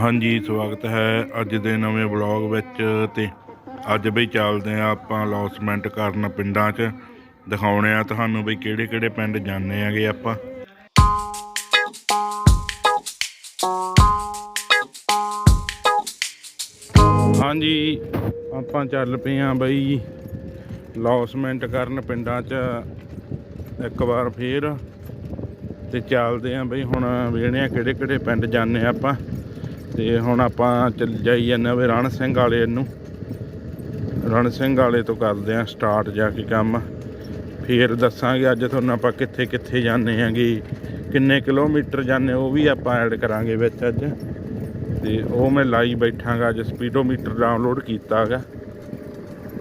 ਹਾਂਜੀ, ਸਵਾਗਤ ਹੈ ਅੱਜ ਦੇ ਨਵੇਂ ਵਲੌਗ ਵਿੱਚ ਤੇ ਅੱਜ ਬਈ ਚੱਲਦੇ ਆ ਆਪਾਂ ਲੌਸਮੈਂਟ ਕਰਨ ਪਿੰਡਾਂ 'ਚ। ਦਿਖਾਉਣੇ ਆ ਤੁਹਾਨੂੰ ਬਈ ਕਿਹੜੇ ਕਿਹੜੇ ਪਿੰਡ ਜਾਂਦੇ ਆਗੇ ਆਪਾਂ। ਹਾਂਜੀ, ਆਪਾਂ ਚੱਲ ਪਏ ਆ ਬਈ ਲੌਸਮੈਂਟ ਕਰਨ ਪਿੰਡਾਂ 'ਚ ਇੱਕ ਵਾਰ ਫੇਰ। ਤੇ ਚੱਲਦੇ ਆਂ ਬਈ ਹੁਣ ਵੇਖਦੇ ਆ ਕਿਹੜੇ ਕਿਹੜੇ ਪਿੰਡ ਜਾਂਦੇ ਆਪਾਂ। ਤੇ ਹੁਣ ਆਪਾਂ ਚੱਲ ਜਾਈ ਜਾਂਦੇ ਵੀ ਰਣ ਸਿੰਘ ਵਾਲੇ ਨੂੰ। ਰਣ ਸਿੰਘ ਵਾਲੇ ਤੋਂ ਕਰਦੇ ਆਂ ਸਟਾਰਟ ਜਾ ਕੇ ਕੰਮ। ਫੇਰ ਦੱਸਾਂਗੇ ਅੱਜ ਤੁਹਾਨੂੰ ਆਪਾਂ ਕਿੱਥੇ ਕਿੱਥੇ ਜਾਂਦੇ ਆਂਗੇ ਕਿੰਨੇ ਕਿਲੋਮੀਟਰ ਜਾਂਦੇ ਉਹ ਵੀ ਆਪਾਂ ਐਡ ਕਰਾਂਗੇ ਵਿੱਚ ਅੱਜ। ਤੇ ਉਹ ਮੈਂ ਲਾਈ ਬੈਠਾਂਗਾ ਅੱਜ ਸਪੀਡੋਮੀਟਰ ਡਾਊਨਲੋਡ ਕੀਤਾ ਹੈਗਾ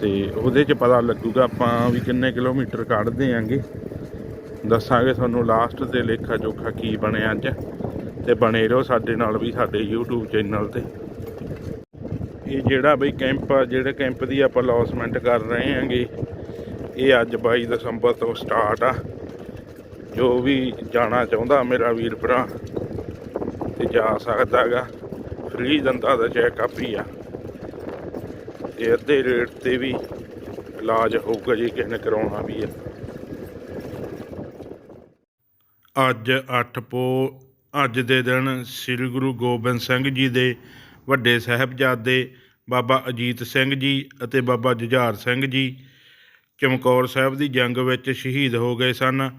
ਤੇ ਉਹਦੇ 'ਚ ਪਤਾ ਲੱਗੂਗਾ ਆਪਾਂ ਵੀ ਕਿੰਨੇ ਕਿਲੋਮੀਟਰ ਕੱਢਦੇ ਆਂਗੇ ਦੱਸਾਂਗੇ ਤੁਹਾਨੂੰ ਲਾਸਟ ਤੇ ਲੇਖਾ ਜੋਖਾ ਕੀ ਬਣਿਆ ਅੱਜ। ਤੇ ਬਣੇ ਰਹੋ ਸਾਡੇ ਨਾਲ ਵੀ, ਸਾਡੇ YouTube ਚੈਨਲ ਤੇ। ਇਹ ਜਿਹੜਾ ਬਈ ਕੈਂਪ ਆ, ਜਿਹੜੇ ਕੈਂਪ ਦੀ ਆਪਾਂ ਲੌਸਮੈਂਟ ਕਰ ਰਹੇ ਹਾਂਗੇ, ਇਹ ਅੱਜ 22 ਦਸੰਬਰ ਤੋਂ ਸਟਾਰਟ ਆ। ਜੋ ਵੀ ਜਾਣਾ ਚਾਹੁੰਦਾ ਮੇਰਾ ਵੀਰ ਭਰਾ, ਤੇ ਜਾ ਸਕਦਾ ਹੈਗਾ ਫ੍ਰੀ ਦੰਦਾ ਦਾ ਚੈੱਕਅਪ ਹੀ ਆ। ਤੇ ਅੱਧੇ ਰੇਟ ਤੇ ਵੀ ਇਲਾਜ ਹੋਊਗਾ ਜੇ, ਕਿਸੇ ਨੇ ਕਰਾਉਣਾ ਵੀ ਆ। ਅੱਜ 8 ਪੋ ਅੱਜ ਦੇ ਦਿਨ ਸ੍ਰੀ ਗੁਰੂ ਗੋਬਿੰਦ ਸਿੰਘ ਜੀ ਦੇ ਵੱਡੇ ਸਾਹਿਬਜ਼ਾਦੇ ਬਾਬਾ ਅਜੀਤ ਸਿੰਘ ਜੀ ਅਤੇ ਬਾਬਾ ਜੁਝਾਰ ਸਿੰਘ ਜੀ ਚਮਕੌਰ ਸਾਹਿਬ ਦੀ ਜੰਗ ਵਿੱਚ ਸ਼ਹੀਦ ਹੋ ਗਏ ਸਨ।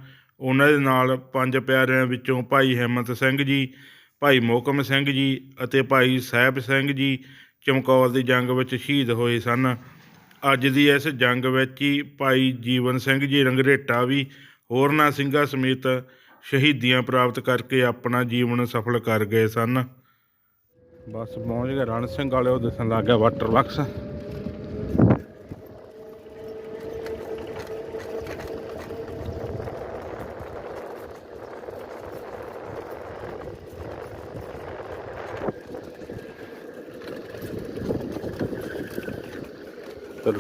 ਉਹਨਾਂ ਦੇ ਨਾਲ ਪੰਜ ਪਿਆਰਿਆਂ ਵਿੱਚੋਂ ਭਾਈ ਹਿੰਮਤ ਸਿੰਘ ਜੀ, ਭਾਈ ਮੋਕਮ ਸਿੰਘ ਜੀ ਅਤੇ ਭਾਈ ਸਾਹਿਬ ਸਿੰਘ ਜੀ ਚਮਕੌਰ ਦੀ ਜੰਗ ਵਿੱਚ ਸ਼ਹੀਦ ਹੋਏ ਸਨ। ਅੱਜ ਦੀ ਇਸ ਜੰਗ ਵਿੱਚ ਹੀ ਭਾਈ ਜੀਵਨ ਸਿੰਘ ਜੀ ਰੰਗਰੇਟਾ ਵੀ ਹੋਰਨਾਂ ਸਿੰਘਾਂ ਸਮੇਤ ਸ਼ਹੀਦੀਆਂ ਪ੍ਰਾਪਤ ਕਰਕੇ ਆਪਣਾ ਜੀਵਨ ਸਫਲ ਕਰ ਗਏ ਸਨ। ਬਸ ਪਹੁੰਚ ਗਏ। ਰਣ ਸਿੰਘ ਵਾਲੇ ਉਹ ਦਿਸਣ ਲੱਗ ਗਿਆ ਵਾਟਰ ਬਾਕਸ ਤਰ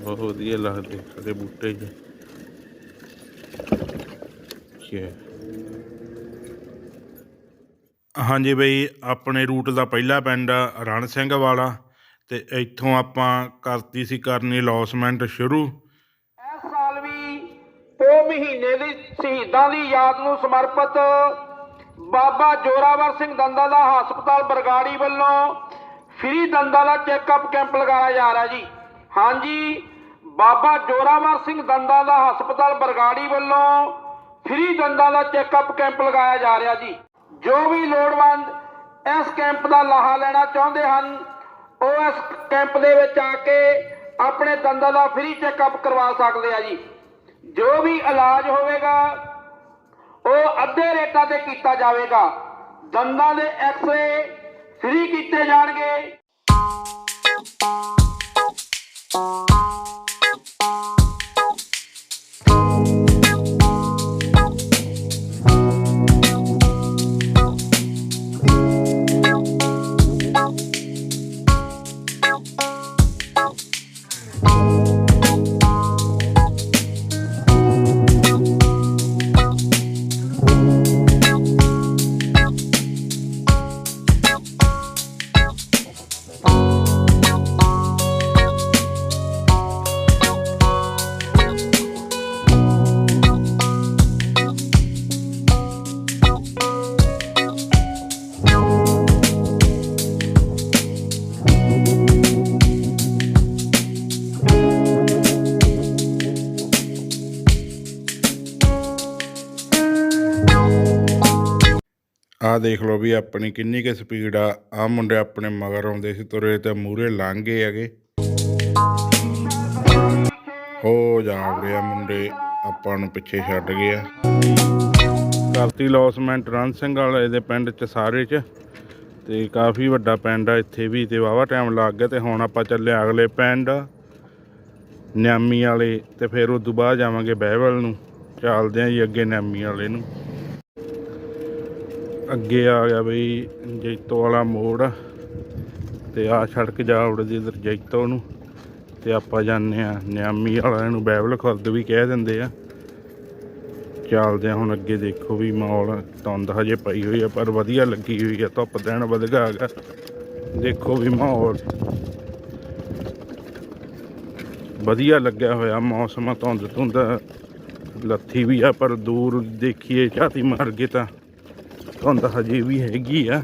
ਬਹੁਤ ਵਧੀਆ ਲੱਗਦੇ ਸਾਡੇ ਬੂਟੇ ਜੀ। ਕੀ ਹਾਂਜੀ ਬਈ ਆਪਣੇ ਰੂਟ ਦਾ ਪਹਿਲਾ ਪਿੰਡ ਆ ਰਣ ਸਿੰਘ ਵਾਲਾ ਤੇ ਇੱਥੋਂ ਆਪਾਂ ਕਰਤੀ ਸੀ ਕਰਨੀ ਲੌਸਮੈਂਟ ਸ਼ੁਰੂ। ਇਸ ਸਾਲ ਵੀ ਉਹ ਮਹੀਨੇ ਦੀ ਸ਼ਹੀਦਾਂ ਦੀ ਯਾਦ ਨੂੰ ਸਮਰਪਿਤ ਬਾਬਾ ਜੋਰਾਵਰ ਸਿੰਘ ਦੰਦਾ ਦਾ ਹਸਪਤਾਲ ਬਰਗਾੜੀ ਵੱਲੋਂ ਫ੍ਰੀ ਦੰਦਾਂ ਦਾ ਚੈੱਕਅਪ ਕੈਂਪ ਲਗਾਇਆ ਜਾ ਰਿਹਾ ਜੀ। ਹਾਂਜੀ ਬਾਬਾ ਜੋਰਾਵਰ ਸਿੰਘ ਦੰਦਾ ਦਾ ਹਸਪਤਾਲ ਬਰਗਾੜੀ ਵੱਲੋਂ ਫ੍ਰੀ ਦੰਦਾਂ ਦਾ ਚੈੱਕਅਪ ਕੈਂਪ ਲਗਾਇਆ ਜਾ ਰਿਹਾ ਜੀ। ਜੋ ਵੀ ਲੋੜਵੰਦ ਇਸ ਕੈਂਪ ਦਾ ਲਾਹਾ ਲੈਣਾ ਚਾਹੁੰਦੇ ਹਨ, ਉਹ ਇਸ ਕੈਂਪ ਦੇ ਵਿੱਚ ਆ ਕੇ ਆਪਣੇ ਦੰਦਾਂ ਦਾ ਫ੍ਰੀ ਚੈੱਕਅਪ ਕਰਵਾ ਸਕਦੇ ਆ ਜੀ। ਜੋ ਵੀ ਇਲਾਜ ਹੋਵੇਗਾ, ਉਹ ਅੱਧੇ ਰੇਟਾਂ ਤੇ ਕੀਤਾ ਜਾਵੇਗਾ। ਦੰਦਾਂ ਦੇ ਐਕਸ-ਰੇ ਫ੍ਰੀ ਕੀਤੇ ਜਾਣਗੇ। ਦੇਖ ਲਓ ਵੀ ਆਪਣੀ ਕਿੰਨੀ ਕੁ ਸਪੀਡ ਆ। ਆ ਮੁੰਡੇ ਆਪਣੇ ਮਗਰ ਆਉਂਦੇ ਸੀ ਤੁਰੇ ਤੇ ਮੂਰੇ ਲੰਘ ਗਏ ਹੈਗੇ। ਹੋ ਜਾ ਵੜਿਆ ਮੁੰਡੇ, ਆਪਾਂ ਨੂੰ ਪਿੱਛੇ ਛੱਡ ਗਏ ਆ। ਕਰਤੀ ਲੌਸਮੈਂਟ ਰਣ ਸਿੰਘ ਵਾਲੇ ਦੇ ਪਿੰਡ ਚ ਸਾਰੇ ਚ। ਤੇ ਕਾਫੀ ਵੱਡਾ ਪਿੰਡ ਆ ਇੱਥੇ ਵੀ ਤੇ ਵਾਵਾ ਟਾਈਮ ਲੱਗ ਗਿਆ ਤੇ ਹੁਣ ਆਪਾਂ ਚੱਲੇ ਅਗਲੇ ਪਿੰਡ। ਨਿਆਮੀ ਵਾਲੇ ਤੇ ਫਿਰ ਉਸ ਤੋਂ ਬਾਅਦ ਜਾਵਾਂਗੇ ਬਹਿਵਲ ਨੂੰ। ਚੱਲਦੇ ਆਂ ਜੀ ਅੱਗੇ ਨਿਆਮੀ ਵਾਲੇ ਨੂੰ। ਅੱਗੇ ਆ ਗਿਆ ਬਈ ਜੈਤੋ ਵਾਲਾ ਮੋੜ ਤੇ ਆ ਸੜਕ ਜਾ ਉੜਦੀ ਇਧਰ ਜੈਤੋ ਨੂੰ ਤੇ ਆਪਾਂ ਜਾਂਦੇ ਆ ਨਿਆਮੀ ਵਾਲਿਆਂ ਨੂੰ ਬੈਬਲ ਖੁਰਦ ਵੀ ਕਹਿ ਦਿੰਦੇ ਆ। ਚੱਲਦੇ ਆ ਹੁਣ ਅੱਗੇ ਦੇਖੋ ਵੀ ਮਾਹੌਲ ਧੁੰਦ ਹਜੇ ਪਈ ਹੋਈ ਆ, ਪਰ ਵਧੀਆ ਲੱਗੀ ਹੋਈ ਆ, ਧੁੱਪ ਦੇਣ ਵਧਗਾ ਹੈਗਾ ਦੇਖੋ ਵੀ ਮਾਹੌਲ। ਵਧੀਆ ਲੱਗਿਆ ਹੋਇਆ ਮੌਸਮ ਧੁੰਦ ਧੁੰਦ। ਲੱਥੀ ਵੀ ਆ, ਪਰ ਦੂਰ ਦੇਖੀਏ ਝਾਤੀ ਮਾਰ ਕੇ ਤਾਂ ਧੁੰਦ ਹਜੇ ਵੀ ਹੈਗੀ ਆ।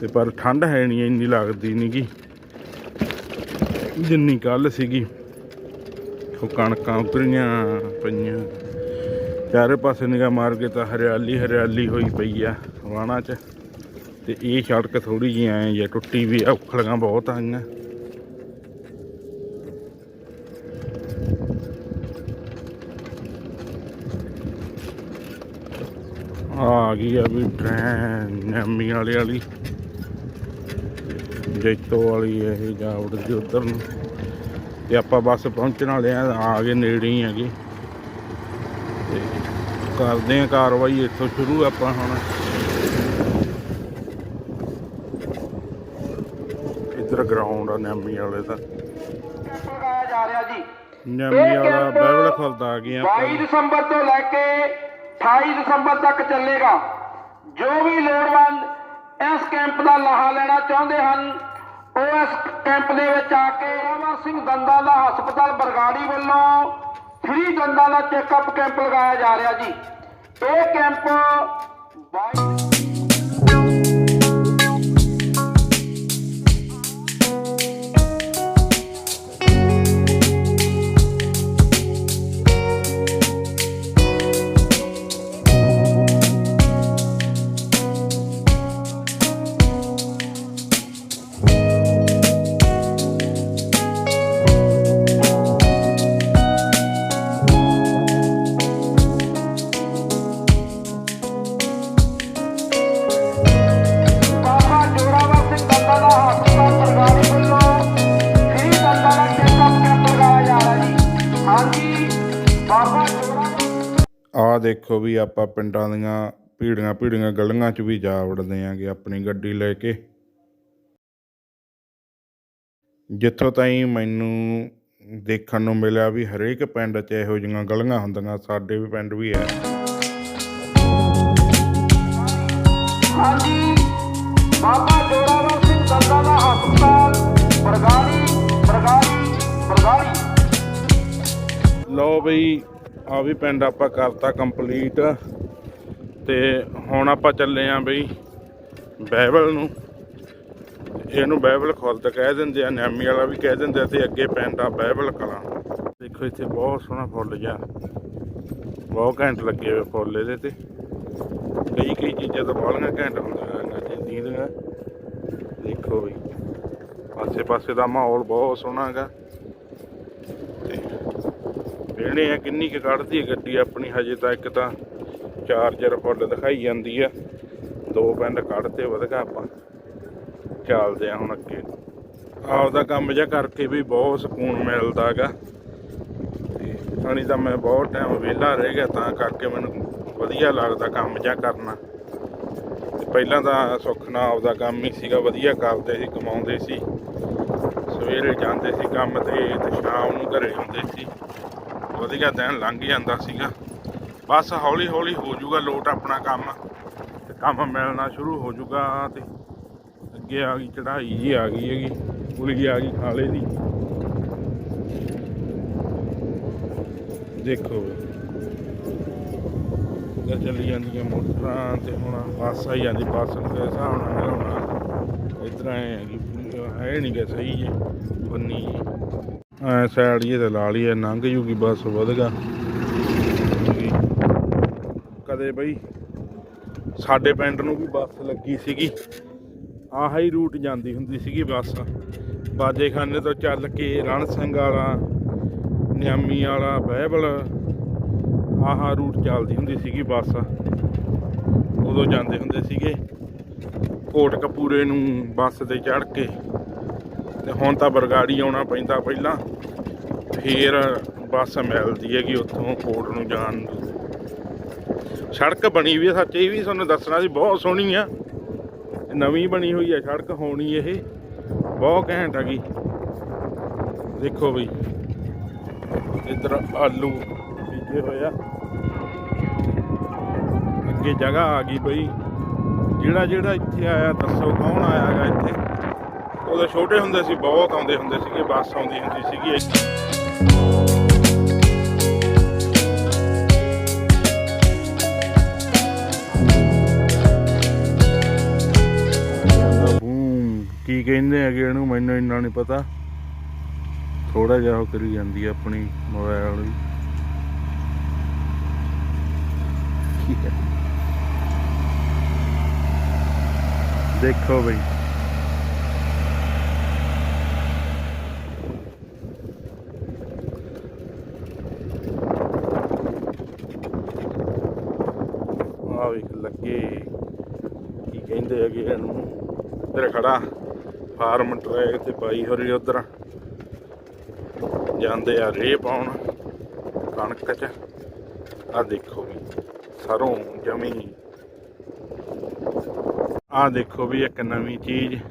ਤੇ ਪਰ ਠੰਡ ਹੈ ਨਹੀਂ ਇੰਨੀ ਲੱਗਦੀ ਨਹੀਂਗੀ ਜਿੰਨੀ ਕੱਲ ਸੀਗੀ, ਉਹ ਕਣਕਾਂ ਉਤਰੀਆਂ ਪਈਆਂ। ਚਾਰੇ ਪਾਸੇ ਨਿਗਾਹ ਮਾਰ ਕੇ ਤਾਂ ਹਰਿਆਲੀ ਹਰਿਆਲੀ ਹੋਈ ਪਈ ਆ ਵਾਣਾ 'ਚ। ਤੇ ਇਹ ਸੜਕ ਥੋੜੀ ਜਿਹੀ ਐ ਜਾਂ ਟੁੱਟੀ ਵੀ ਆ, ਉਖਲੀਆਂ ਬਹੁਤ ਆਈਆਂ। ਆ ਗਈ ਆ ਵੀ ਟ੍ਰੇਨ ਨੈਮੀ ਵਾਲੇ ਵਾਲੀ। ਜੈਤੋ ਵਾਲੀ ਇਹ ਜਾਵੜ ਦੀ ਉਧਰ ਨੂੰ। ਤੇ ਆਪਾਂ ਬੱਸ ਪਹੁੰਚਣ ਵਾਲੇ ਆ ਆ ਗਏ ਨੇੜੇ ਹੀ ਹੈਗੇ। ਤੇ ਕਰਦੇ ਆ ਕਾਰਵਾਈ ਇੱਥੋਂ ਸ਼ੁਰੂ ਆਪਾਂ ਹੁਣ। ਇੱਧਰ ਗਰਾਊਂਡ ਆ ਨੈਮੀ ਵਾਲੇ ਦਾ। ਲਗਾਇਆ ਜਾ ਰਿਹਾ ਜੀ? ਨੈਮੀ ਵਾਲਾ ਬਾਈਬਲ ਖੁੱਲਦਾ ਆ ਗਏ 22 ਆਪਾਂ ਦਸੰਬਰ ਤੋਂ ਲੈ ਕੇ 28 ਦਸੰਬਰ ਤੱਕ ਚੱਲੇਗਾ। ਜੋ ਵੀ ਲੋੜਵੰਦ ਇਸ ਕੈਂਪ ਦਾ ਲਾਹਾ ਲੈਣਾ ਚਾਹੁੰਦੇ ਹਨ, ਉਹ ਇਸ ਕੈਂਪ ਦੇ ਵਿੱਚ ਆ ਕੇ ਅਮਰ ਸਿੰਘ ਦੰਦਾਂ ਦਾ ਹਸਪਤਾਲ ਬਰਗਾੜੀ ਵੱਲੋਂ ਫ੍ਰੀ ਦੰਦਾਂ ਦਾ ਚੈੱਕਅਪ ਕੈਂਪ ਲਗਾਇਆ ਜਾ ਰਿਹਾ ਜੀ। ਇਹ ਕੈਂਪ 22 ਆ ਦੇਖੋ ਵੀ ਆਪਾਂ ਪਿੰਡਾਂ ਦੀਆਂ ਭੀੜੀਆਂ ਭੀੜੀਆਂ ਗਲੀਆਂ 'ਚ ਵੀ ਜਾ ਵੜਦੇ ਆਂਗੇ ਆਪਣੀ ਗੱਡੀ ਲੈ ਕੇ। ਜਿੱਥੋਂ ਤਾਈਂ ਮੈਨੂੰ ਦੇਖਣ ਨੂੰ ਮਿਲਿਆ ਵੀ ਹਰੇਕ ਪਿੰਡ 'ਚ ਇਹੋ ਜਿਹੀਆਂ ਗਲੀਆਂ ਹੁੰਦੀਆਂ, ਸਾਡੇ ਵੀ ਪਿੰਡ ਵੀ ਹੈ ਹਾਂਜੀ, ਬਾਬਾ ਜੋਰਾਵਰ ਸਿੰਘ ਦੰਦਾਂ ਦਾ ਹਸਪਤਾਲ, ਬਰਗਾੜੀ ਬਰਗਾੜੀ ਬਰਗਾੜੀ। ਲਓ ਬਈ ਆ ਵੀ ਪਿੰਡ ਆਪਾਂ ਕਰਤਾ ਕੰਪਲੀਟ। ਤੇ ਹੁਣ ਆਪਾਂ ਚੱਲੇ ਆਂ ਬਈ ਬਾਈਬਲ ਨੂੰ। ਇਹਨੂੰ ਬਾਈਬਲ ਖੁੱਲਤ ਕਹਿ ਦਿੰਦੇ ਆ, ਨਿਆਮੀ ਵਾਲਾ ਵੀ ਕਹਿ ਦਿੰਦੇ ਆ ਤੇ ਅੱਗੇ ਪਿੰਡ ਆ ਬਾਈਬਲ ਕਲਾਂ। ਦੇਖੋ ਇੱਥੇ ਬਹੁਤ ਸੋਹਣਾ ਫੁੱਲ ਜਾ ਬਹੁਤ ਘੈਂਟ ਲੱਗੇ ਹੋਏ ਫੁੱਲ ਇਹਦੇ ਤੇ। ਕਈ ਕਈ ਚੀਜ਼ਾਂ ਤਾਂ ਬਾਹਲੀਆਂ ਘੈਂਟ ਹੁੰਦੀਆਂ ਜਿੰਦੀਆਂ ਦੇਖੋ ਬਈ ਆਸੇ ਪਾਸੇ ਦਾ ਮਾਹੌਲ ਬਹੁਤ ਸੋਹਣਾ ਹੈਗਾ। ਵੇਣੇ ਆ, ਕਿੰਨੀ ਕੁ ਕੱਢਦੀ ਹੈ ਗੱਡੀ ਆਪਣੀ, ਹਜੇ ਤਾਂ ਇੱਕ ਤਾਂ ਚਾਰਜਰ ਫੁੱਲ ਦਿਖਾਈ ਜਾਂਦੀ ਆ। ਦੋ ਪਿੰਡ ਕੱਢਤੇ ਵਧਗਾ ਆਪਾਂ। ਚੱਲਦੇ ਆ ਹੁਣ ਅੱਗੇ। ਆਪਦਾ ਕੰਮ ਜਿਹਾ ਕਰਕੇ ਵੀ ਬਹੁਤ ਸਕੂਨ ਮਿਲਦਾ ਹੈਗਾ। ਤੇ ਸਾਣੀ ਤਾਂ ਮੈਂ ਬਹੁਤ ਟਾਈਮ ਵਿਹਲਾ ਰਹਿ ਗਿਆ, ਤਾਂ ਕਰਕੇ ਮੈਨੂੰ ਵਧੀਆ ਲੱਗਦਾ ਕੰਮ ਜਿਹਾ ਕਰਨਾ। ਤੇ ਪਹਿਲਾਂ ਤਾਂ ਸੁੱਖ ਨਾਲ ਆਪਦਾ ਕੰਮ ਹੀ ਸੀਗਾ, ਵਧੀਆ ਕਰਦੇ ਸੀ, ਕਮਾਉਂਦੇ ਸੀ। ਸਵੇਰੇ ਜਾਂਦੇ ਸੀ ਕੰਮ ਤੇ ਤੇ ਸ਼ਾਮ ਨੂੰ ਘਰੇ ਆਉਂਦੇ ਸੀ। ਵਧੀਆ ਦਿਨ ਲੰਘ ਜਾਂਦਾ ਸੀਗਾ। ਬਸ ਹੌਲੀ ਹੌਲੀ ਹੋ ਜਾਊਗਾ ਲੋਟ ਆਪਣਾ ਕੰਮ। ਤੇ ਕੰਮ ਮਿਲਣਾ ਸ਼ੁਰੂ ਹੋ ਜਾਊਗਾ ਤੇ ਅੱਗੇ ਆ ਗਈ ਚੜਾਈ ਜੀ ਆ ਗਈ ਹੈਗੀ ਪੁਲੀ ਆ ਗਈ ਖਾਲੇ ਦੀ। ਦੇਖੋ ਇੱਧਰ ਚੱਲੀ ਜਾਂਦੀਆਂ ਮੋਟਰਾਂ ਤੇ ਹੁਣ ਬੱਸ ਆਈ ਜਾਂਦੀ, ਬੱਸ ਨੂੰ ਹਿਸਾਬ ਨਾਲ ਮਿਲਾਉਣਾ। ਇਧਰ ਆਏ ਹੈ ਨਹੀਂ ਗਾ ਸਹੀ ਜੇ, ਬੰਨੀ ਐ ਸਾਈਡ ਇਹ ਤੇ ਲਾ ਲਈਏ, ਲੰਘ ਜੂਗੀ ਬੱਸ ਵਧਗਾ ਕਦੇ ਬਈ ਸਾਡੇ ਪਿੰਡ ਨੂੰ ਵੀ ਬੱਸ ਲੱਗੀ ਸੀਗੀ। ਆਹ ਹੀ ਰੂਟ ਜਾਂਦੀ ਹੁੰਦੀ ਸੀਗੀ ਬੱਸ। ਬਾਜੇਖਾਨੇ ਤੋਂ ਚੱਲ ਕੇ ਰਣ ਸਿੰਘ ਵਾਲਾ, ਨਿਆਮੀ ਵਾਲਾ, ਬਹਿਬਲ, ਆਹ ਰੂਟ ਚੱਲਦੀ ਹੁੰਦੀ ਸੀਗੀ ਬੱਸ। ਉਦੋਂ ਜਾਂਦੇ ਹੁੰਦੇ ਸੀਗੇ। ਕੋਟ ਕਪੂਰੇ ਨੂੰ ਬੱਸ ਤੇ ਚੜ ਕੇ। ਤੇ ਹੁਣ ਤਾਂ ਬਰਗਾੜੀ ਆਉਣਾ ਪੈਂਦਾ ਪਹਿਲਾਂ। ਫੇਰ ਬੱਸ ਮਿਲਦੀ ਹੈਗੀ ਉੱਥੋਂ ਕੋਟ ਨੂੰ ਜਾਣ ਨੂੰ। ਸੜਕ ਬਣੀ ਵੀ ਸੱਚ ਇਹ ਵੀ ਤੁਹਾਨੂੰ ਦੱਸਣਾ ਸੀ, ਬਹੁਤ ਸੋਹਣੀ ਆ। ਨਵੀਂ ਬਣੀ ਹੋਈ ਹੈ, ਸੜਕ ਹੋਣੀ ਇਹ। ਬਹੁਤ ਘੈਂਟ ਹੈਗੀ। ਦੇਖੋ ਬਈ। ਇੱਧਰ ਆਲੂ ਬੀਜੇ ਹੋਏ ਆ। ਅੱਗੇ ਜਗ੍ਹਾ ਆ ਗਈ ਬਈ। ਜਿਹੜਾ ਜਿਹੜਾ ਇੱਥੇ ਆਇਆ, ਦੱਸੋ ਕੌਣ ਆਇਆਗਾ ਇੱਥੇ? ਉਦੋਂ ਛੋਟੇ ਹੁੰਦੇ ਸੀ, ਬਹੁਤ ਆਉਂਦੇ ਹੁੰਦੇ ਸੀਗੇ, ਬੱਸ ਆਉਂਦੀ ਹੁੰਦੀ ਸੀਗੀ ਬੂਮ, ਕੀ ਕਹਿੰਦੇ ਹੈਗੇ ਇਹਨੂੰ, ਮੈਨੂੰ ਇੰਨਾ ਨਹੀਂ ਪਤਾ। ਥੋੜਾ ਜਿਹਾ ਉਹ ਕਰੀ ਜਾਂਦੀ ਆ ਆਪਣੀ ਮੋਬਾਈਲ ਵੀ। ਦੇਖੋ ਬਈ ਆ ਵੇਖ ਲੱਗੇ ਕੀ ਕਹਿੰਦੇ ਹੈਗੇ ਇਹਨੂੰ ਇੱਧਰ ਖੜਾ, ਫਾਰਮ ਟਰੈਕ ਤੇ ਪਾਈ ਹੋਰੀ ਉਧਰ। ਜਾਂਦੇ ਆ ਰੇ ਪਾਉਣ ਕਣਕ ਚ। ਆ ਦੇਖੋ ਵੀ, ਸਰੋਂ, ਜਮੀ। ਆ ਦੇਖੋ ਵੀ ਇੱਕ ਨਵੀਂ ਚੀਜ਼।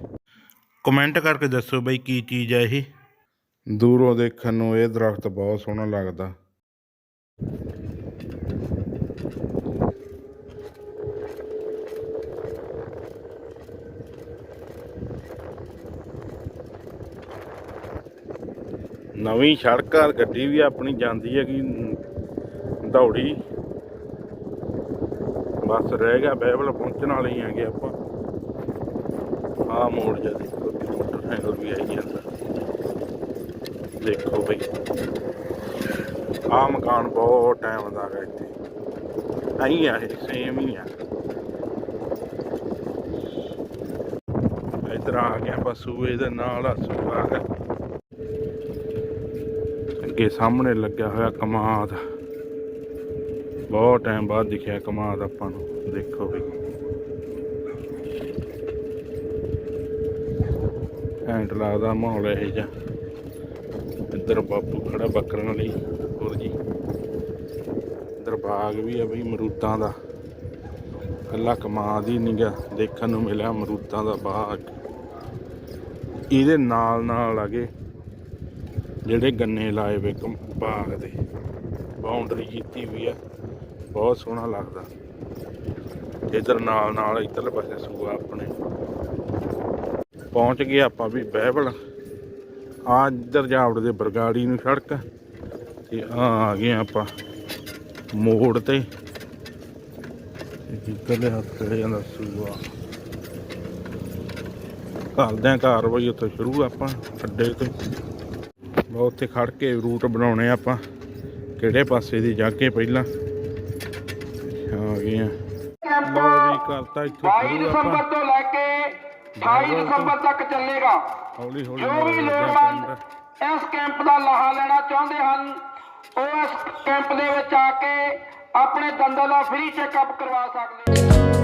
ਕਮੈਂਟ ਕਰਕੇ ਦੱਸੋ ਬਈ ਕੀ ਚੀਜ਼ ਹੈ ਇਹ। ਦੂਰੋਂ ਦੇਖਣ ਨੂੰ ਇਹ ਦਰਖਤ ਬਹੁਤ ਸੋਹਣਾ ਲੱਗਦਾ। ਨਵੀਂ ਸੜਕ ਆ, ਗੱਡੀ ਵੀ ਆਪਣੀ ਜਾਂਦੀ ਹੈਗੀ, ਦੌੜੀ। ਬਸ ਰਹਿ ਗਿਆ, ਬਹਿਬਲ ਪਹੁੰਚਣ ਵਾਲੇ ਹੀ ਹੈਗੇ ਆਪਾਂ। ਆਹ ਮੋੜ ਜਾ ਦੇਖੋ ਮੋਟਰਸਾਈਕਲ ਵੀ ਆਈ ਜਾਂਦਾ। ਦੇਖੋ ਬਈ। ਆਹ ਮਕਾਨ ਬਹੁਤ ਟਾਈਮ ਦਾ ਹੈ ਇੱਥੇ। ਆਈ ਆ ਇਹ ਸੇਮ ਹੀ ਆ। ਇਧਰ ਆ ਗਿਆ ਆਪਾਂ ਸੂਏ ਦੇ ਨਾਲ ਆ ਸੂਆ। ਹੈ ਅੱਗੇ ਸਾਹਮਣੇ ਲੱਗਿਆ ਹੋਇਆ ਕਮਾਦ। ਬਹੁਤ ਟਾਈਮ ਬਾਅਦ ਦਿਖਿਆ ਕਮਾਦ ਆਪਾਂ ਨੂੰ। ਦੇਖੋ ਵੀ। ਐਂਟ ਲੱਗਦਾ ਮਾਹੌਲ ਇਹ ਜਿਹਾ। ਇੱਧਰ ਬਾਪੂ ਖੜਾ ਬੱਕਰਾਂ ਲਈ ਹੋਰ ਜੀ ਇੱਧਰ ਬਾਗ ਵੀ ਆ ਬਈ ਮਰੂਦਾਂ ਦਾ। ਕੱਲਾ ਕਮਾਦ ਹੀ ਨਹੀਂਗਾ ਦੇਖਣ ਨੂੰ ਮਿਲਿਆ ਮਰੂਦਾਂ ਦਾ ਬਾਗ। ਇਹਦੇ ਨਾਲ ਨਾਲ ਆਗੇ ਜਿਹੜੇ ਗੰਨੇ ਲਾਏ ਵੇ ਬਾਗ ਦੇ। ਬਾਉਂਡਰੀ ਕੀਤੀ ਵੀ ਆ। ਬਹੁਤ ਸੋਹਣਾ ਲੱਗਦਾ। ਇਧਰ ਨਾਲ ਨਾਲ ਇੱਧਰਲੇ ਪਾਸੇ ਸੂਆ ਆਪਣੇ। ਪਹੁੰਚ ਗਏ ਆਪਾਂ ਵੀ ਬਹਿਬਲ। ਆ ਇੱਧਰ ਜਾਵੜ ਦੇ ਬਰਗਾੜੀ ਨੂੰ ਸੜਕ। ਤੇ ਆ ਆ ਗਏ ਆਪਾਂ ਮੋੜ ਤੇ। ਤੇ ਹੱਥ ਚੜਿਆ ਜਾਂਦਾ ਸੂਆ। ਕਰਦੇ ਆ ਕਾਰਵਾਈ ਉੱਥੇ ਸ਼ੁਰੂ ਆਪਾਂ ਅੱਡੇ ਤੇ। ਉੱਥੇ ਖੜ ਕੇ ਰੂਟ ਬਣਾਉਣੇ ਆਪਾਂ ਕਿਹੜੇ ਪਾਸੇ ਦੀ ਜਾ ਕੇ ਪਹਿਲਾਂ। ਆ ਗਏ ਆ। ਲਓ ਵੀ ਕਰਤਾ ਇੱਥੋਂ 22 ਸ਼ੁਰੂ ਦਸੰਬਰ ਤੋਂ ਲੈ ਕੇ 28 ਦਸੰਬਰ ਤੱਕ ਚੱਲੇਗਾ। ਹੌਲੀ ਹੌਲੀ ਜੋ ਵੀ ਲੋੜਵੰਦ। ਇਸ ਕੈਂਪ ਦਾ ਲਾਹਾ ਲੈਣਾ ਚਾਹੁੰਦੇ ਹਨ ਉਹ ਇਸ ਕੈਂਪ ਦੇ ਵਿੱਚ ਆ ਕੇ ਆਪਣੇ ਦੰਦਾਂ ਦਾ ਫ੍ਰੀ ਚੈੱਕਅਪ ਕਰਵਾ ਸਕਦੇ ਨੇ।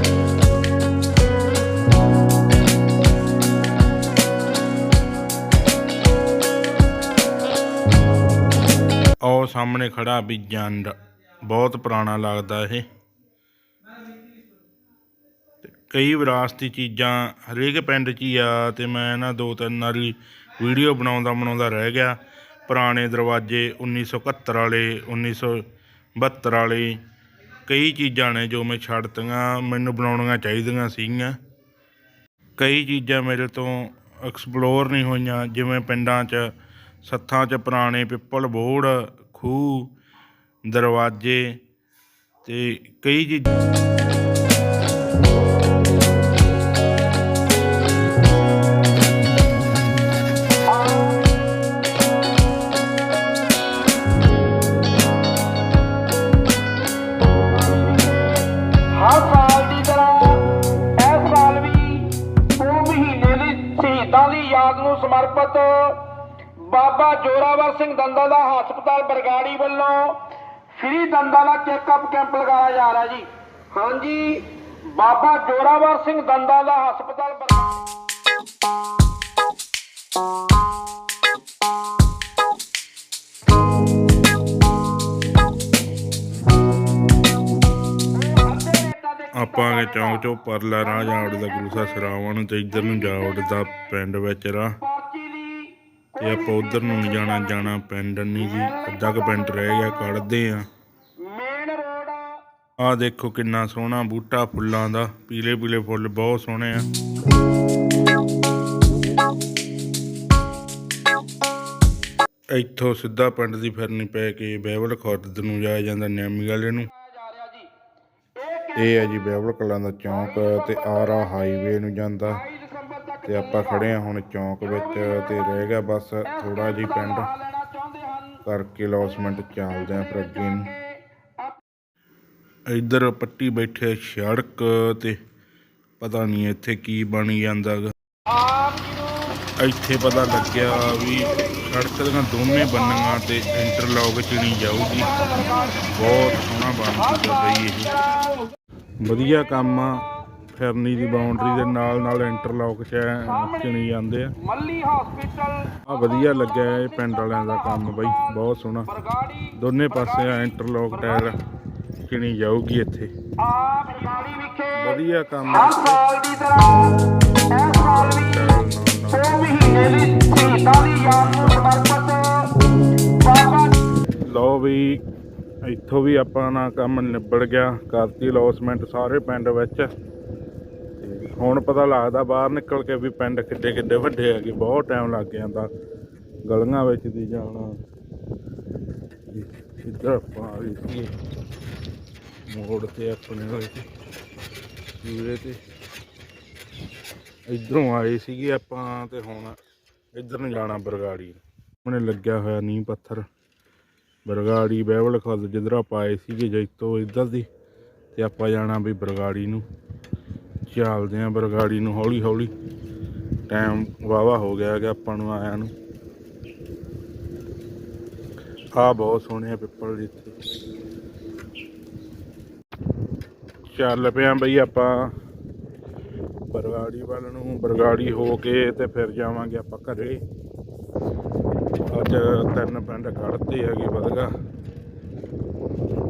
ਉਹ ਸਾਹਮਣੇ ਖੜਾ ਵੀ ਜੰਡ। ਬਹੁਤ ਪੁਰਾਣਾ ਲੱਗਦਾ ਇਹ। ਕਈ ਵਿਰਾਸਤੀ ਚੀਜ਼ਾਂ, ਹਰੇਕ ਪਿੰਡ 'ਚ ਹੀ ਆ ਤੇ ਮੈਂ ਨਾ ਦੋ ਤਿੰਨ ਵਾਰੀ ਵੀਡੀਓ ਬਣਾਉਂਦਾ ਬਣਾਉਂਦਾ ਰਹਿ ਗਿਆ। ਪੁਰਾਣੇ ਦਰਵਾਜ਼ੇ 1971 ਵਾਲੇ 1972 ਵਾਲੇ, ਕਈ ਚੀਜ਼ਾਂ ਨੇ ਜੋ ਮੈਂ ਛੱਡਤੀਆਂ, ਮੈਨੂੰ ਬਣਾਉਣੀਆਂ ਚਾਹੀਦੀਆਂ ਸੀਗੀਆਂ। ਕਈ ਚੀਜ਼ਾਂ ਮੇਰੇ ਤੋਂ ਐਕਸਪਲੋਰ ਨਹੀਂ ਹੋਈਆਂ, ਜਿਵੇਂ ਪਿੰਡਾਂ 'ਚ ਸੱਥਾਂ 'ਚ ਪੁਰਾਣੇ ਪਿੱਪਲ ਬੋੜ, ਖੂਹ, ਦਰਵਾਜ਼ੇ ਤੇ ਕਈ ਚੀਜ਼ਾਂ ਹਰ ਸਾਲ ਦੀ ਤਰ੍ਹਾਂ ਇਸ ਸਾਲ ਵੀ ਉਹ ਮਹੀਨੇ ਦੀ ਸ਼ਹੀਦਾਂ ਦੀ ਯਾਦ ਨੂੰ ਸਮਰਪਿਤ ਬਾਬਾ ਜੋਰਾਵਰ ਸਿੰਘ ਦੰਦਾਂ ਦਾ ਹਸਪਤਾਲ ਬਰਗਾੜੀ ਵੱਲੋਂ ਫ੍ਰੀ ਦੰਦਾਂ ਦਾ ਚੈੱਕਅਪ ਕੈਂਪ ਲਗਾਇਆ ਜਾ ਰਿਹਾ ਜੀ। ਹਾਂਜੀ, ਬਾਬਾ ਜੋਰਾਵਰ ਸਿੰਘ ਦੰਦਾਂ ਦਾ ਹਸਪਤਾਲ ਆਪਾਂ ਆ ਚੌਂਕ ਚੋਂ ਪਰਲਾ ਰਾਹ ਜਾ ਵੜਦਾ ਗੁਰੂ ਸਾਹਿਬ ਸਰਾਵਾਂ ਤੇ ਇੱਧਰ ਨੂੰ ਜਾ ਵੜਦਾ ਪਿੰਡ ਵਿੱਚ ਰਾਹ। ਤੇ ਆਪਾਂ ਉਧਰ ਨੂੰ ਨਹੀਂ ਜਾਣਾ ਜਾਣਾ ਪਿੰਡ ਨਹੀਂ ਜੀ। ਅੱਧਾ ਕੁ ਪਿੰਡ ਰਹਿ ਗਿਆ ਕੱਢਦੇ ਆ ਮੇਨ ਰੋਡ ਆਹ ਦੇਖੋ ਕਿੰਨਾ ਸੋਹਣਾ ਬੂਟਾ ਫੁੱਲਾਂ ਦਾ ਪੀਲੇ ਪੀਲੇ ਫੁੱਲ ਬਹੁਤ ਸੋਹਣੇ ਆ। ਇੱਥੋਂ ਸਿੱਧਾ ਪਿੰਡ ਦੀ ਫਿਰਨੀ ਪੈ ਕੇ ਬਹਿਬਲ ਖੁਰਦ ਨੂੰ ਜਾਇਆ ਜਾਂਦਾ ਨਿਆਮੀ ਵਾਲੇ ਨੂੰ। ਇਹ ਹੈ ਜੀ ਬਹਿਬਲ ਕਲਾਂ ਦਾ ਚੌਂਕ ਤੇ ਆਰਾ ਹਾਈਵੇ ਨੂੰ ਜਾਂਦਾ। 22 ਦਸੰਬਰ ਤੱਕ ਤੇ ਆਪਾਂ ਖੜੇ ਆ ਹੁਣ ਚੌਂਕ ਵਿੱਚ ਤੇ ਰਹਿ ਗਿਆ ਬਸ ਥੋੜਾ ਜੀ ਪਿੰਡ। ਕਰਕੇ ਲੌਸਮੈਂਟ ਚੱਲਦੇ ਆ ਫਿਰ ਅੱਗੇ ਨੂੰ। ਇੱਧਰ ਪੱਟੀ ਬੈਠੇ ਸੜਕ ਤੇ, ਪਤਾ ਨਹੀਂ ਇੱਥੇ ਕੀ ਬਣੀ ਜਾਂਦਾ ਗਾ। ਇੱਥੇ ਪਤਾ ਲੱਗਿਆ ਵੀ ਸੜਕ ਦੀਆਂ ਦੋਵੇਂ ਬੰਨੀਆਂ ਤੇ ਇੰਟਰਲੌਕ ਚਿਣੀ ਜਾਊਗੀ। ਬਹੁਤ ਸੋਹਣਾ ਬਣ ਚੁੱਕਾ ਬਈ ਇਹ। ਵਧੀਆ ਕੰਮ ਆ। ਫਿਰਨੀ ਦੀ ਬਾਉਂਡਰੀ ਦੇ ਨਾਲ ਨਾਲ ਇੰਟਰਲੌਕ ਚਿਣੀ ਜਾਂਦੇ ਆ। ਮੱਲੀ ਹਸਪੀਟਲ ਆ ਵਧੀਆ ਲੱਗਿਆ ਇਹ ਪਿੰਡ ਵਾਲਿਆਂ ਦਾ ਕੰਮ ਬਈ ਬਹੁਤ ਸੋਹਣਾ। ਦੋਨੇ ਪਾਸੇ ਇੰਟਰਲੌਕ ਟਾਇਰ ਚਿਣੀ ਜਾਊਗੀ ਇੱਥੇ। ਆਪ ਬਰਗਾੜੀ ਵਿਖੇ ਵਧੀਆ ਕੰਮ ਹਰ ਸਾਲ ਦੀ ਤਰ੍ਹਾਂ ਇਸ ਸਾਲ ਵੀ ਦੋ ਮਹੀਨੇ ਦੀ ਸ਼ਹੀਦਾਂ ਦੀ ਯਾਦ ਨੂੰ ਸਮਰਪਿਤ ਬਾਬਾ ਲਓ ਵੀ ਇੱਥੋਂ ਵੀ ਆਪਣਾ ਕੰਮ ਨਿਬੜ ਗਿਆ। ਕਰਤੀ ਲੌਸਮੈਂਟ ਸਾਰੇ ਪਿੰਡ ਵਿੱਚ। ਹੁਣ ਪਤਾ ਲੱਗਦਾ ਬਾਹਰ ਨਿਕਲ ਕੇ ਵੀ ਪਿੰਡ ਕਿੱਡੇ ਕਿੱਡੇ ਵੱਡੇ ਹੈਗੇ, ਬਹੁਤ ਟਾਈਮ ਲੱਗ ਜਾਂਦਾ ਗਲੀਆਂ ਵਿੱਚ ਦੀ ਜਾਣਾ। ਇੱਧਰ ਆਪਾਂ ਆ ਗਏ ਮੋੜ ਤੇ ਆਪਣੇ ਵਿੱਚ ਸੂਰੇ ਤੇ। ਇਧਰੋਂ ਆਏ ਸੀਗੇ ਆਪਾਂ ਤੇ ਹੁਣ ਇੱਧਰ ਨੂੰ ਜਾਣਾ ਬਰਗਾੜੀ। ਉਹਨੇ ਲੱਗਿਆ ਹੋਇਆ ਨੀਂਹ ਪੱਥਰ। ਬਰਗਾੜੀ ਬਹਿਬਲ ਖੁਦ ਜਿੱਧਰ ਆਪਾਂ ਆਏ ਸੀਗੇ ਜੈਤੋ ਇੱਧਰ ਦੀ, ਤੇ ਆਪਾਂ ਜਾਣਾ ਵੀ ਬਰਗਾੜੀ ਨੂੰ। ਚੱਲਦੇ ਆਂ ਬਰਗਾੜੀ ਨੂੰ ਹੌਲੀ ਹੌਲੀ। ਟਾਈਮ ਵਾਵਾ ਹੋ ਗਿਆ ਕਿ ਆਪਾਂ ਨੂੰ ਆਇਆਂ ਨੂੰ। ਆ ਬਹੁਤ ਸੋਹਣੇ ਆ ਪਿੱਪਲ ਜਿੱਥੇ ਇੱਥੇ। ਚੱਲ ਪਿਆ ਬਈ ਆਪਾਂ ਬਰਗਾੜੀ ਵੱਲ ਨੂੰ, ਬਰਗਾੜੀ ਹੋ ਕੇ ਤੇ ਫਿਰ ਜਾਵਾਂਗੇ ਆਪਾਂ ਘਰੇ। ਅੱਜ ਤਿੰਨ ਪਿੰਡ ਕੱਢਦੇ ਹੈਗੇ ਵਧਗਾ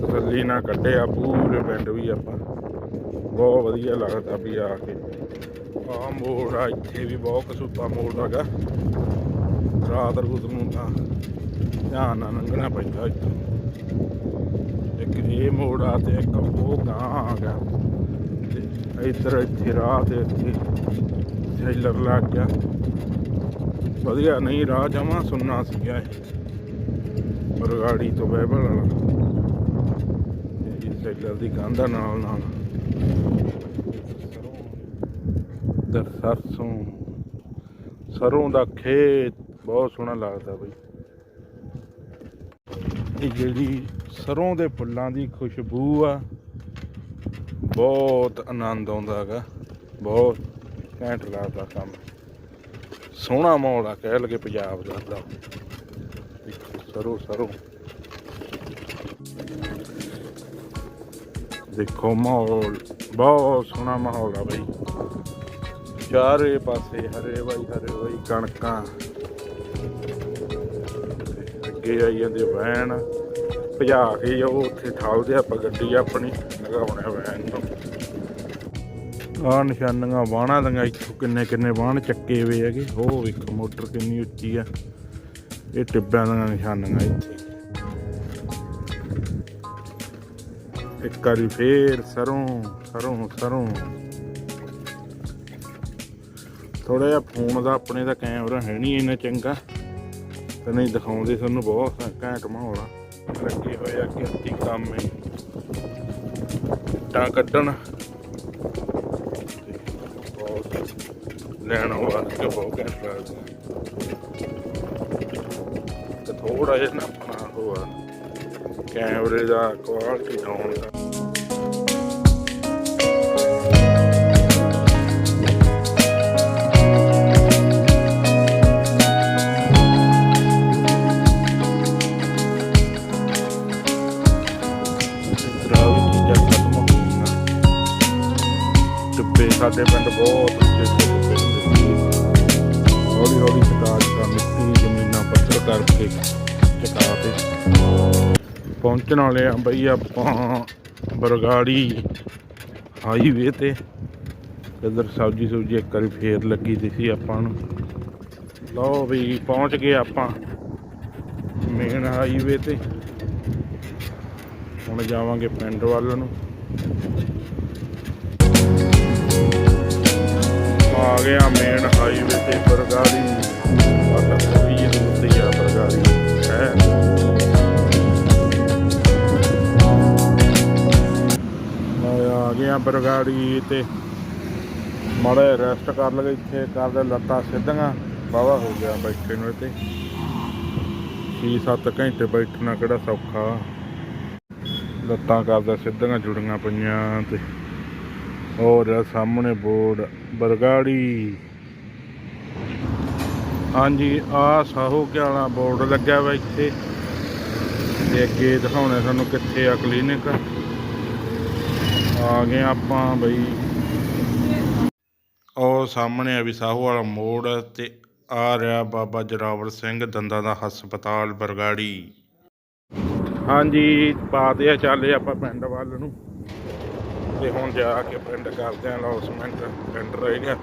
ਤਸੱਲੀ ਨਾਲ ਕੱਢਿਆ, ਪੂਰੇ ਪਿੰਡ ਵੀ ਆਪਾਂ। ਬਹੁਤ ਵਧੀਆ ਲੱਗਦਾ ਵੀ ਆ ਕੇ। ਆ ਮੋੜ ਆ, ਇੱਥੇ ਵੀ ਬਹੁਤ ਕਸੂਤਾ ਮੋੜ ਹੈਗਾ ਰਾਤ ਰੂਤ ਨੂੰ ਤਾਂ ਧਿਆਨ ਨਾਲ ਲੰਘਣਾ ਪੈਂਦਾ ਇੱਥੋਂ। ਇੱਕ ਇਹ ਮੋੜ ਆ ਤੇ ਇੱਕ ਉਹ ਗਾਂ ਆ ਗਿਆ ਤੇ ਇੱਧਰ ਇੱਥੇ ਰਾਹ ਤੇ ਇੱਥੇ ਸੈਲਰ ਲੱਗ ਗਿਆ। ਵਧੀਆ, ਨਹੀਂ ਰਾਹ ਜਮਾ ਸੁਣਨਾ ਸੀਗਾ ਇਹ। ਬਰਗਾੜੀ ਤੋਂ ਬਹਿਬਲ ਵਾਲਾ। ਤੇ ਇਸ ਸੈਲਰ ਦੀ ਕੰਧਾ ਨਾਲ ਨਾਲ ਦਰ ਸਰਸੋਂ, ਸਰੋਂ ਦਾ ਖੇਤ, ਬਹੁਤ ਸੋਹਣਾ ਲੱਗਦਾ ਬਈ। ਇਹ ਜਿਹੜੀ ਸਰੋਂ ਦੇ ਫੁੱਲਾਂ ਦੀ ਖੁਸ਼ਬੂ ਆ, ਬਹੁਤ ਆਨੰਦ ਆਉਂਦਾ ਹੈਗਾ, ਬਹੁਤ ਘੈਂਟ ਲੱਗਦਾ ਕੰਮ। ਸੋਹਣਾ ਮਾਹੌਲ ਆ, ਕਹਿ ਲਗੇ ਪੰਜਾਬ ਦਾ ਦਾ ਸਰੋਂ ਸਰੋਂ। ਦੇਖੋ ਮਾਹੌਲ, ਬਹੁਤ ਸੋਹਣਾ ਮਾਹੌਲ ਆ ਬਈ। ਚਾਰੇ ਪਾਸੇ ਹਰੇ ਵਾਈ ਹਰੇ ਵਾਈ ਕਣਕਾਂ। ਅੱਗੇ ਆਈ ਜਾਂਦੇ ਵੈਨ ਭਜਾ ਕੇ ਉਹ ਉੱਥੇ ਠਾਲਦੇ ਆਪਾਂ ਗੱਡੀ ਆਪਣੀ, ਲਗਾਉਣੇ ਵੈਨ ਨੂੰ। ਆ ਨਿਸ਼ਾਨੀਆਂ ਬਾਣਾ ਦੀਆਂ, ਇੱਥੋਂ ਕਿੰਨੇ ਕਿੰਨੇ ਬਾਣ ਚੱਕੇ ਹੋਏ ਹੈਗੇ। ਉਹ ਵੇਖੋ, ਮੋਟਰ ਕਿੰਨੀ ਉੱਚੀ ਆ। ਇਹ ਟਿੱਬਿਆਂ ਦੀਆਂ ਨਿਸ਼ਾਨੀਆਂ ਇੱਥੇ। ਇੱਕ ਵਾਰੀ ਫੇਰ ਸਰੋਂ ਸਰੋਂ ਸਰੋਂ। ਥੋੜਾ ਜਿਹਾ ਫੋਨ ਦਾ ਆਪਣੇ ਦਾ ਕੈਮਰਾ ਹੈ ਨਹੀਂ ਇੰਨਾ ਚੰਗਾ। ਤੇ ਨਹੀਂ ਦਿਖਾਉਂਦੇ ਤੁਹਾਨੂੰ ਬਹੁਤ ਘੈਂਟ ਮਾਹੌਲ ਆ। ਲੱਗੇ ਹੋਏ ਆ ਖੇਤੀ ਕੰਮ ਹੈ। ਟਾਂ ਕੱਢਣ। ਤੇ ਬਹੁਤ ਲੈਣ ਵਾਸਤੇ ਬਹੁਤ ਘੈਂਟ ਲੱਗਦਾ। ਤੇ ਥੋੜਾ ਜਿਹਾ ਨਾ ਆਪਣਾ ਉਹ ਕੈਮਰੇ ਦਾ ਕੁਆਲਿਟੀ ਡਾਊਨ ਸਾਡੇ ਪਿੰਡ ਬਹੁਤ ਉੱਚੇ ਉੱਚੇ ਹੁੰਦੇ ਸੀ। ਹੌਲੀ ਹੌਲੀ ਚਕਾ ਚਕਾ ਮਿੱਟੀ, ਜ਼ਮੀਨਾਂ ਪੱਥਰ ਕਰਕੇ ਚਕਾ ਤੇ ਪਹੁੰਚਣ ਵਾਲੇ ਆ ਬਈ ਆਪਾਂ ਬਰਗਾੜੀ ਹਾਈਵੇ ਤੇ। ਇਧਰ ਸਬਜੀ ਸੁਬਜੀ ਇੱਕ ਵਾਰੀ ਫੇਰ ਲੱਗੀ ਦੀ ਸੀ ਆਪਾਂ ਨੂੰ। ਲਓ ਵੀ ਪਹੁੰਚ ਗਏ ਆਪਾਂ ਮੇਨ ਹਾਈਵੇ ਤੇ। ਹੁਣ ਜਾਵਾਂਗੇ ਪਿੰਡ ਵੱਲ ਨੂੰ। ਆ ਗਿਆ ਮੇਨ ਹਾਈਵੇ ਤੇ ਬਰਗਾੜੀ ਬਸ ਥੋੜੀ ਜਿਹੀ ਤੇ ਹੀ ਆ ਬਰਗਾੜੀ ਹੈ। ਆ ਗਿਆ ਬਰਗਾੜੀ ਤੇ। ਮਾੜਾ ਰੈਸਟ ਕਰ ਲਗੇ ਇੱਥੇ ਕਰਦੇ ਲੱਤਾਂ ਸਿੱਧੀਆਂ। ਵਾਹਵਾ ਹੋ ਗਿਆ ਬੈਠੇ ਨੂੰ ਇੱਥੇ। 6-7 ਘੰਟੇ ਬੈਠਣਾ ਕਿਹੜਾ ਸੌਖਾ। ਲੱਤਾਂ ਕਰਦਾ ਸਿੱਧੀਆਂ ਜੁੜੀਆਂ ਪਈਆਂ ਤੇ। ਹੋਰ ਆ ਸਾਹਮਣੇ ਬੋਰਡ ਬਰਗਾੜੀ। ਹਾਂਜੀ, ਆ ਸਾਹੋ ਵਾਲਾ ਬੋਰਡ ਲੱਗਿਆ ਵਾ ਇੱਥੇ। ਤੇ ਅੱਗੇ ਦਿਖਾਉਣਾ ਸਾਨੂੰ ਕਿੱਥੇ ਆ ਕਲੀਨਿਕ ਆ ਗਏ ਆਪਾਂ ਬਈ। ਉਹ ਸਾਹਮਣੇ ਆ ਵੀ ਸਾਹੂ ਵਾਲਾ ਮੋੜ ਤੇ ਆ ਰਿਹਾ ਬਾਬਾ ਜਰਾਵਰ ਸਿੰਘ ਦੰਦਾਂ ਦਾ ਹਸਪਤਾਲ ਬਰਗਾੜੀ। ਹਾਂਜੀ ਪਾਦੇ ਆ ਚੱਲੇ ਆਪਾਂ ਪਿੰਡ ਵੱਲ ਨੂੰ। ਤੇ ਹੁਣ ਜਾ ਕੇ ਪਿੰਡ ਕਰਦੇ ਆ ਲੌਸਮੈਂਟ ਪਿੰਡ ਰਹਿ ਗਿਆ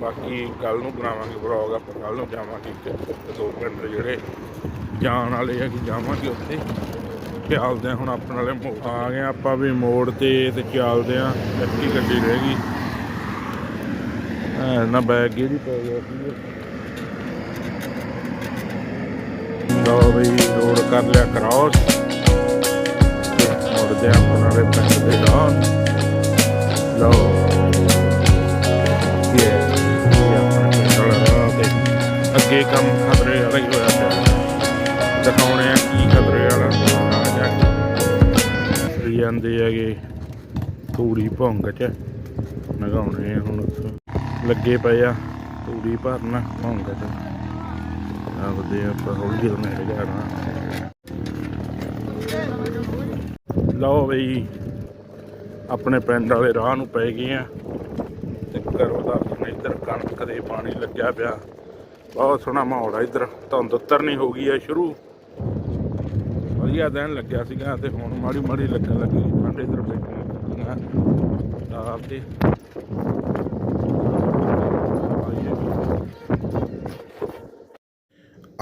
ਬਾਕੀ ਕੱਲ ਨੂੰ ਬਣਾਵਾਂਗੇ ਵਲੌਗ ਆਪਾਂ ਕੱਲ ਨੂੰ ਜਾਵਾਂਗੇ ਇੱਕ ਦੋ ਪਿੰਡ ਜਿਹੜੇ ਜਾਣ ਵਾਲੇ ਆ ਕਿ ਜਾਵਾਂਗੇ ਉੱਥੇ। ਚੱਲਦੇ ਆ ਹੁਣ ਆਪਣੇ ਵਾਲੇ ਮੋੜ ਆ ਗਏ ਆਪਾਂ ਵੀ ਮੋੜ ਤੇ ਤੇ ਚੱਲਦੇ ਆ ਕੱਚੀ ਗੱਡੀ ਰਹਿ ਗਈ। ਨਾ ਬੈਗ ਇਹਦੀ ਪੈ ਗਿਆ ਸੀ ਲਓ ਬਈ ਰੋਡ ਕਰ ਲਿਆ ਕ੍ਰਾਸ ਮੁੜਦੇ ਆ ਆਪਣੇ ਵਾਲੇ ਪਿੰਡ ਦੇ ਰਾਹ ਲਓ ਇਹ ਇਹ ਆਪਣਾ ਪਿੰਡ ਵਾਲਾ ਤੇ ਅੱਗੇ ਕੰਮ ਖਤਰੇ ਵਾਲਾ। ਹੀ ਹੋਇਆ ਪਿਆ ਦਿਖਾਉਣੇ ਆ ਕੀ ਖਤਰੇ ਵਾਲਾ ਆ ਜਾ ਕੇ ਜਾਂਦੇ ਹੈਗੇ ਤੂੜੀ ਭੁੰਗ ਚ ਨਗਾਉਣੇ ਆ ਹੁਣ ਲੱਗੇ ਪਏ ਆ, ਤੂੜੀ ਭਰਨ ਭੁੰਗ ਚ ਆਪਦੇ ਆਪਾਂ ਹੌਲੀ ਜਿਹੀ ਨੇ ਜਾਣਾ। ਲਓ ਬਈ ਆਪਣੇ ਪਿੰਡ ਵਾਲੇ ਰਾਹ ਨੂੰ ਪੈ ਗਏ ਆ। ਤੇ ਕਰੋ ਦਰਸ਼ਨ ਇੱਧਰ ਕਣਕ ਦੇ ਪਾਣੀ ਲੱਗਿਆ ਪਿਆ। ਬਹੁਤ ਸੋਹਣਾ ਮਾਹੌਲ ਆ ਇੱਧਰ। ਧੁੰਦ ਉਤਰਨੀ ਹੋ ਗਈ ਆ ਸ਼ੁਰੂ। ਵਧੀਆ ਦਿਨ ਲੱਗਿਆ ਸੀਗਾ ਤੇ ਹੁਣ ਮਾੜੀ ਮਾੜੀ ਲੱਗਣ ਲੱਗੀ ਠੰਡ ਇੱਧਰ ਬੈਠੀਆਂ ਤਾਂ ਤੇ।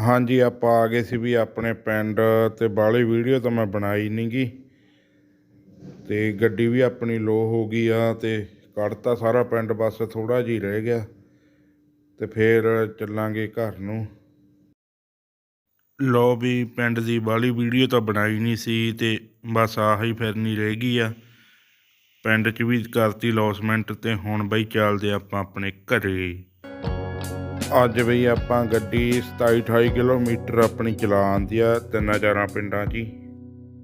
ਹਾਂਜੀ, ਆਪਾਂ ਆ ਗਏ ਸੀ ਵੀ ਆਪਣੇ ਪਿੰਡ ਤੇ ਬਾਹਲੀ ਵੀਡੀਓ ਤਾਂ ਮੈਂ ਬਣਾਈ ਨਹੀਂਗੀ ਤੇ ਗੱਡੀ ਵੀ ਆਪਣੀ ਲੋ ਹੋ ਗਈ ਆ ਤੇ ਕੱਢਤਾ ਸਾਰਾ ਪਿੰਡ, ਬਸ ਥੋੜਾ ਜਿਹਾ ਰਹਿ ਗਿਆ। ਤੇ ਫੇਰ ਚੱਲਾਂਗੇ ਘਰ ਨੂੰ। ਲੋ ਵੀ ਪਿੰਡ ਦੀ ਬਾਹਲੀ ਵੀਡੀਓ ਤਾਂ ਬਣਾਈ ਨਹੀਂ ਸੀ ਤੇ ਬਸ ਆਹੀ ਫਿਰਨੀ ਰਹਿ ਗਈ ਆ। ਪਿੰਡ 'ਚ ਵੀ ਕਰਤੀ ਲੌਸਮੈਂਟ ਤੇ ਹੁਣ ਬਈ ਚੱਲਦੇ ਆਪਾਂ ਆਪਣੇ ਘਰੇ। ਅੱਜ ਬਈ ਆਪਾਂ ਗੱਡੀ 27 28 ਕਿਲੋਮੀਟਰ ਆਪਣੀ ਚਲਾਉਣ ਦੀ ਆ ਤਿੰਨਾਂ ਚਾਰਾਂ ਪਿੰਡਾਂ 'ਚ ਹੀ।